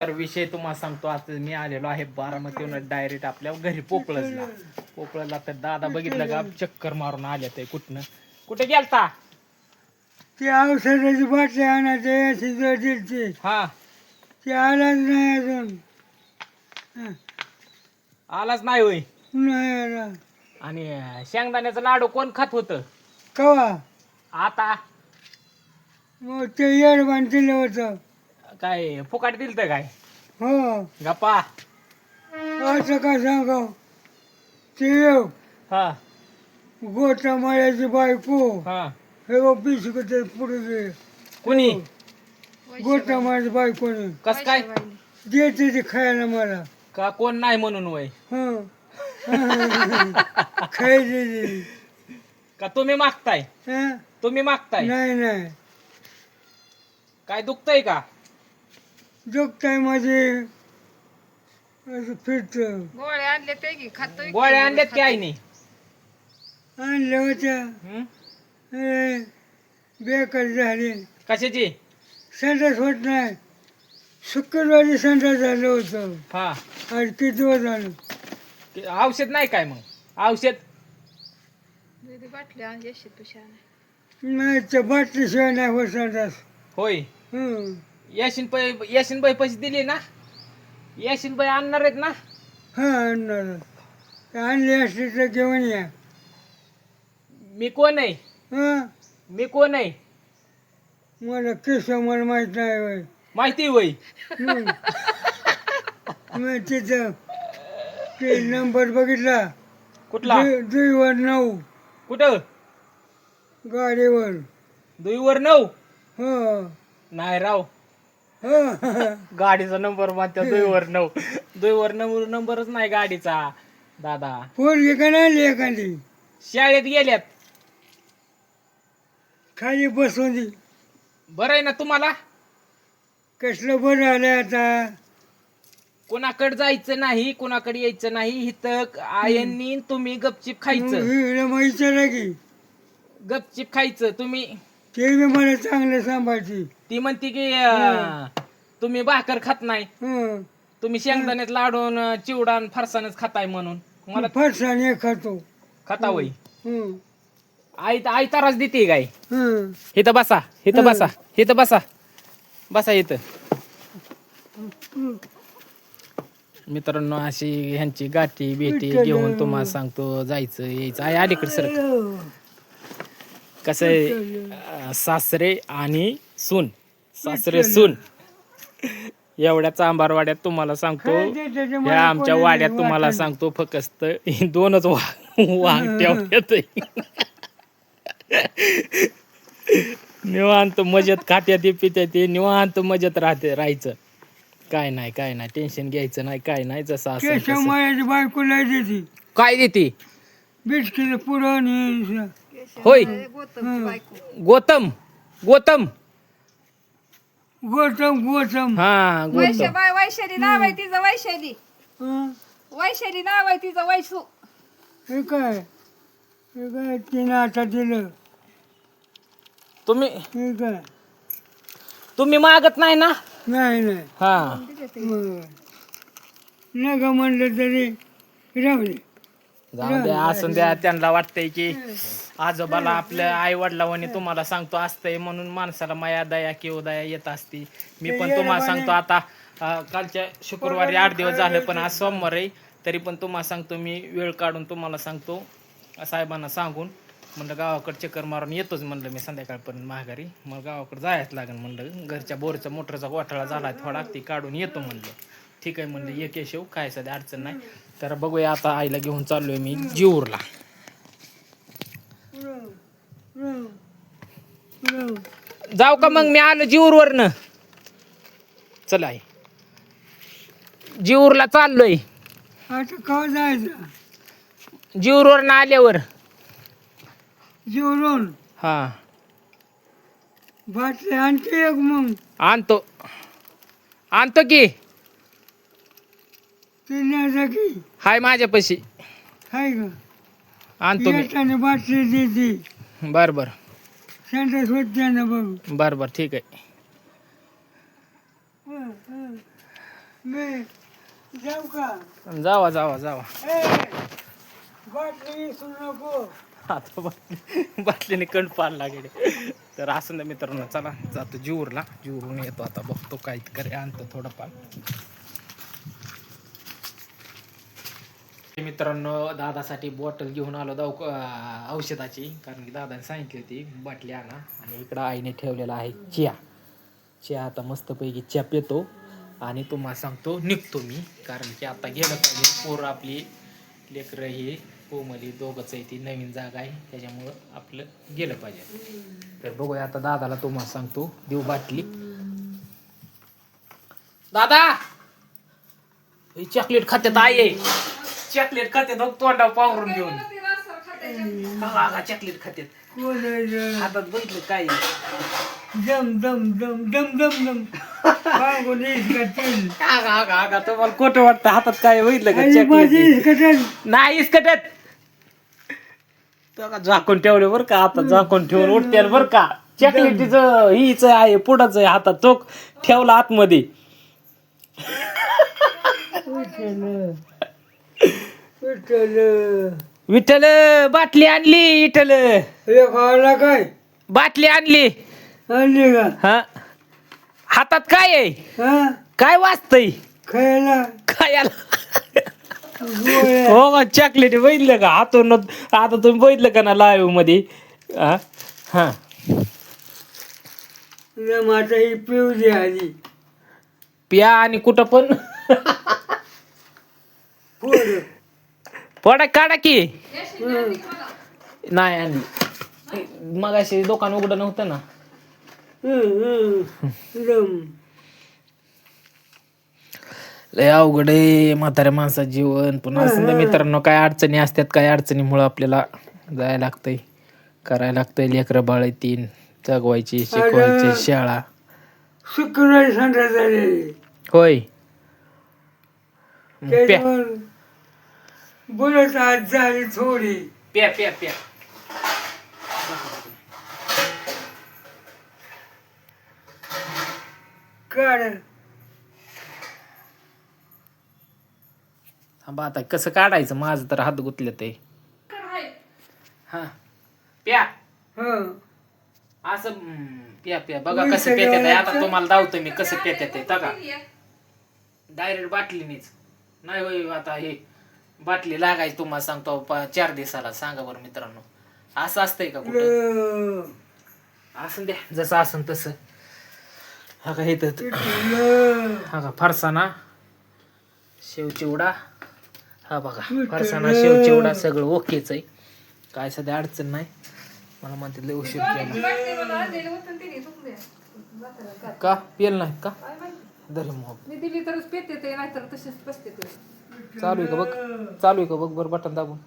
तर विषय तुम्हाला सांगतो आता मी आलेलो आहे बारामतीहून डायरेक्ट आपल्या घरी पोपळजला पोपळला तर दादा बघितलं का चक्कर मारून आले ते कुठनं. कुठे गेलता? ते औषधाची बाटली आणायचे अशी दिलती. हा. ते आलाच नाही अजून. हं, आलाच नाही होय. नाही आला. आणि शेंगदाण्याचं लाडू कोण खात होत? कवा? आता? मग ते येडबाण दिलं होतं. काय फुकाट दिलत काय? हो. गप्पा. असं का सांगाव ते हा. गोटा माळ्याची बायको. हा. हे बिस्कुट पुढे दे कुणी? गोटा माळ्याची बायकोने. कस काय? देते ते खायला मला. का कोण नाही म्हणून वय? हं. खायचे ते. का तुम्ही मागताय? हं? तुम्ही मागताय? नाही नाही. काय दुखतय का? दुखताय माझे. असं फिरतं. आणले ते की गोळ्या आणल्यात की आईने? आणल्या होत्या. हं? बेकार झाले. कशाची? संडास होत नाही. शुक्रवारी संडास झालं होतं. हा. आज किती दिवस झालं? ते औषध नाही काय मग? औषध? दुधी बाटली आणली अशी तुझ्या नाही त्या बाटलीशिवाय नाही होत संडास. होय. हं. याशीन पै याशीन बाई पैसे दिले ना? याशीन बाई आणणार आहेत ना? हा आणणार आणली असली तर घेऊन या. मी कोण आहे? हं? मी कोण आहे? मला केशव मला माहीत नाही होय. माहिती हं. मग तिथं ते नंबर बघितला. कुठला? दुई- दुईवर नऊ. कुठं? गाडीवर. दुईवर नऊ? हो. नाही राव. गाडीचा नंबर म्हणते दुईवर नऊ. दुईवर नऊ नंबरच नाही गाडीचा. दादा. पोरगी का नाही आली एखादी? शाळेत गेल्यात. खाली बसवून दे. बरं आहे ना तुम्हाला? कसलं बरं आलं आता? कोणाकडे जायचं नाही कोणाकडे यायचं नाही इथं आयांनी तुम्ही गपचिप खायचं. हिला मग विचारा की. गपचिप खायचं तुम्ही ते बी मला चांगलं सांभाळते. ती म्हणते की अं, तुम्ही भाकर खात नाही. हं. तुम्ही शेंगदाण्यात लाडून चिवडा आणि फरसाणच खाताय म्हणून. मला फरसाने खातो. खाता होई हं. आई आई ताराच देते गाय हं. इथं बसा इथं बसा इथं बसा. बसा इथं. मित्रांनो अशी ह्यांची गाठी बेटी घेऊन तुम्हाला सांगतो जायचं यायचं. आई अलीकडे सर कसं आहे सासरे आणि सून. सासरे सून. एवढ्या चांबारवाड्यात तुम्हाला सांगतो या आमच्या वाड्यात तुम्हाला सांगतो फक्त दोनच वाघ ठेवण्यात निवांत मजेत खात्यात पित्यात ते निवांत मजेत राहते राहायचं. काय नाही काय नाही टेन्शन घ्यायचं नाही काय नाही जसं असं बायको काय देते? बिस्किट पुरण होय. बायको. गोतम गोतम. गोतम गोतम. हा गोतम. वैशाबाई वैशाली नाव आहे तिचं वैशाली हं? वैशाली नाव आहे तिचं वैशू. हे काय? हे काय तिने आता दिलं? तुम्ही हे काय? तुम्ही मागत नाही ना? नाही नाही. हा. बरं. नका म्हणलं तरी राहू दे. जाऊ द्या असून द्या त्यांना वाटतंय की आजोबाला आपल्या आई वडिलावाने तुम्हाला सांगतो असतंय म्हणून माणसाला माया दया किंवा दया येत असती. मी पण तुम्हाला सांगतो आता अं, कालच्या शुक्रवारी आठ दिवस झाले पण आज सोमवार आहे तरी पण तुम्हाला सांगतो मी वेळ काढून तुम्हाला सांगतो. साहेबांना सांगून म्हणलं गावाकडे चक्कर मारून येतोच म्हणलं मी संध्याकाळपर्यंत माघारी. मग गावाकडे जायच लागेल म्हणलं घरच्या बोरचा मोटरचा गोठाळा झाला थोडा ती काढून येतो म्हणलं. ठीक आहे म्हणलं एक येशव काय सध्या अडचण नाही. तर बघूया आता आईला घेऊन चाललोय मी जीवरला जाऊ का मग मी आलो जीवरवरनं चला आई. जीवरला चाललोय. आता कवा जायचं? जीवरवरनं आल्यावर. जेवण हा. बाटली आणते एक मग. आणतो. आणतो की. हाय माझ्यापाशी का? आणतो मी. येताना बाटली देते. बर बर. संडास होत ना बघ. बर बर ठीक आहे. हं, हं. मी जाऊ का? जावा जावा जावा. ए बाटली विसरू नको. आता बाटली बाटलीने कंड पाड लागेल. तर असं ना मित्रांनो चला जातो जीवरला. जीवरून येतो आता बघतो काय करे आणतो थोडंफार. मित्रांनो दादासाठी बॉटल घेऊन आलो दाव औषधाची. कारण की दादाने सांगितली होती बाटली आणा. आणि इकडं आईने ठेवलेला आहे चिया. चिया आता मस्तपैकी चिया पितो आणि तुम्हाला सांगतो निघतो मी. कारण की आता गेलं पाहिजे. पोरं आपली लेकरं ही कोमली दोघंच आहे ती. नवीन जागा आहे. त्याच्यामुळं आपलं गेलं पाहिजे. तर बघूया आता दादाला तुम्हाला सांगतो. देऊ बाटली. दादा! चॉकलेट खात्यात आहे. चॉकलेट खात्यात बघ तोंडा पावरून घेऊन. चॉकलेट रे? हातात बघितलं काय? दम दम दम दम दम दम इसकटेल आगा आगा आगा तुम्हाला खोटं वाटतं हातात काय बघितलं का आणि माझी चॉकलेट इसकटेल नाही इसकटत झाकून ठेवले बर का आता झाकून ठेवून उठते बर का. चॉकलेटीच हीच आहे पुढंच आहे हातात चोख ठेवला आतमध्ये. विठ्ठल. विठ्ठल बाटली आणली विठ्ठल. हे खायला काय? बाटली आणली. आणली का? हा. हातात काय आहे? हा? काय वाचतय खायला? खायला. गोळ्या. हो का चॉकलेट बघितलं का? हातून आता तुम्ही बघितलं का ना लाईव्हमध्ये? हा? हा. माता ही पिऊ दे आधी. प्या आणि कुठं पण. पोर. पडा काढा की. नाही आणली मग अशी दुकान उघडं नव्हतं ना. लय अवघड आहे म्हाताऱ्या माणसाचं जीवन. पण असं ना मित्रांनो काय अडचणी असतात काय अडचणीमुळं आपल्याला जायला लागतंय करायला लागतंय. लेकरं बाळ तीन जगवायची शिकवायची शाळा. झाले. होय. प्या त्याच्यावर बोलत आज झाली थोडी. प्या प्या प्या. काढ. थांबा आता कसं काढायचं? माझं तर हात गुतले ते. हा. प्या. हं. असं हम्म, प्या प्या. बघा कसं पेत्यात आहे. आता तुम्हाला दावतो मी कसं पेत्यात आहे. बघा. डायरेक्ट बाटलीनीच. नाही होय आता हे बाटली लागायची तुम्हाला सांगतो प- चार दिवसाला. सांगा बरं मित्रांनो. असं असतंय का कुठं? ल- असं द्या. जसं असं तसं. हा का हे तर ल- हा का फरसाणा. शेव चिवडा. हा बघा फरसाणा शेव चिवडा सगळं ओकेच आहे. काय सध्या अडचण नाही. मला म्हणते लय उशीर केला. का? पेल नाही का? दरी मोह मी दिली तरच पेते ते नाहीतर तसेच बसते ते. चालू आहे का बघ? चालू आहे का बघ? बरं बटन दाबून.